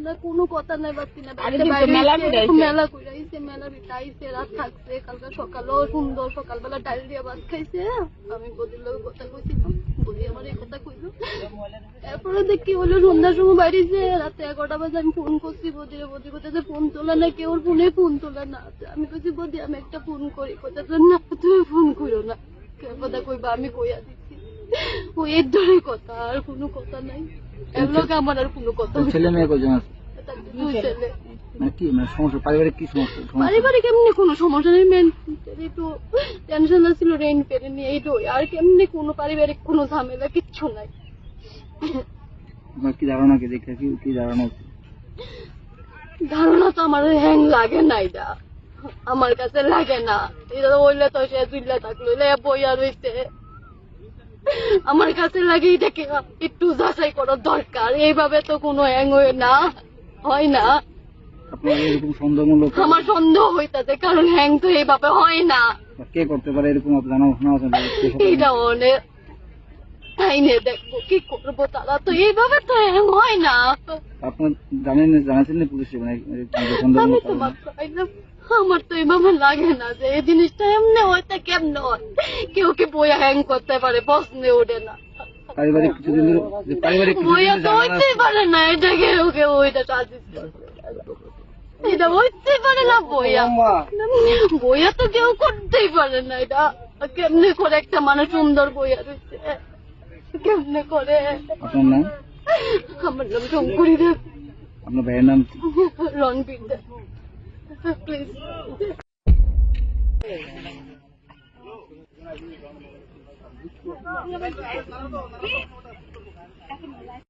না কোনো কথা নাই না বাইরে মেলা হইছে, মেলা বিটাইছে রাত থাকছে কালকে সকালেও সুন্দর সকালবেলা ডাল দিয়ে ভাত খাইছে আমি বদির লোক কথা কইছিলাম এরপরে দেখি হলো সন্ধ্যার সময় বাইরেছে রাতে এগারোটা বাজে আমি ফোন করছি বদিরে বদি কোথাতে ফোন তোলা না কেউ ফোনে ফোন তোলা না। আমি কইছি বদি আমি একটা ফোন করি। কোথাতে না তুমি ফোন করো না। কথা কইবা আমি কইয়া দিচ্ছি। ও এর ধরে কথা আর কোনো কথা নাই। এর আমার আর কোনো কথা ছেলে মেয়ে কজন আছে? দুই ছেলে। মানে মানে সমস্যা পারিবারিক কি সমস্যা? সমস্যা পারিবারিক এমনি কোনো সমস্যা নেই মেন একটু টেনশন ছিল রেন পেরে নিয়ে এইটাই আর কেমনি কোনো পারিবারিক কোনো ঝামেলা কিচ্ছু নাই। আপনার কি ধারণা কি? দেখে কি কি ধারণা ধারণা তো আমার হ্যাং লাগে না এটা। আমার কাছে লাগে না। এটা তো সে থাকল এলে বইয়া রইছে। আমার কাছে লাগে এটাকে একটু যাচাই করার দরকার। এইভাবে তো কোনো হ্যাং হয়ে না হয় না। আমার সন্দেহ হইতাছে কারণ হ্যাং তো এইভাবে হয় না। কে করতে পারে এরকম আপনার জানা শোনা আছে পারে? অনেক আইনে দেখব কি করব তারা তো এইভাবে তো হ্যাং হয় না আপনার জানেন জানাচ্ছেন না পুলিশে মানে আমি তো কারণে? মাত্র আইলাম। আমার তো এইভাবে লাগে না যে এই জিনিসটা এমনি হইতে কেমনে হয় কেউ কি বইয়া হ্যাং করতে পারে প্রশ্নে ওঠে না পারিবারিক কিছুদিন ধরে পারিবারিক বইয়া তো হইতেই পারে না এটা কেউ কেউ ওইটা সাজিস এটা পারে না বইয়া বইয়া তো কেউ করতেই পারে না এটা কেমনে করে একটা মানুষ সুন্দর বইয়া রয়েছে কেমনে করে। আপনার নাম? আমার নাম শঙ্করী দেব। আপনার ভাইয়ের নাম রণবীর দেব। প্লিজ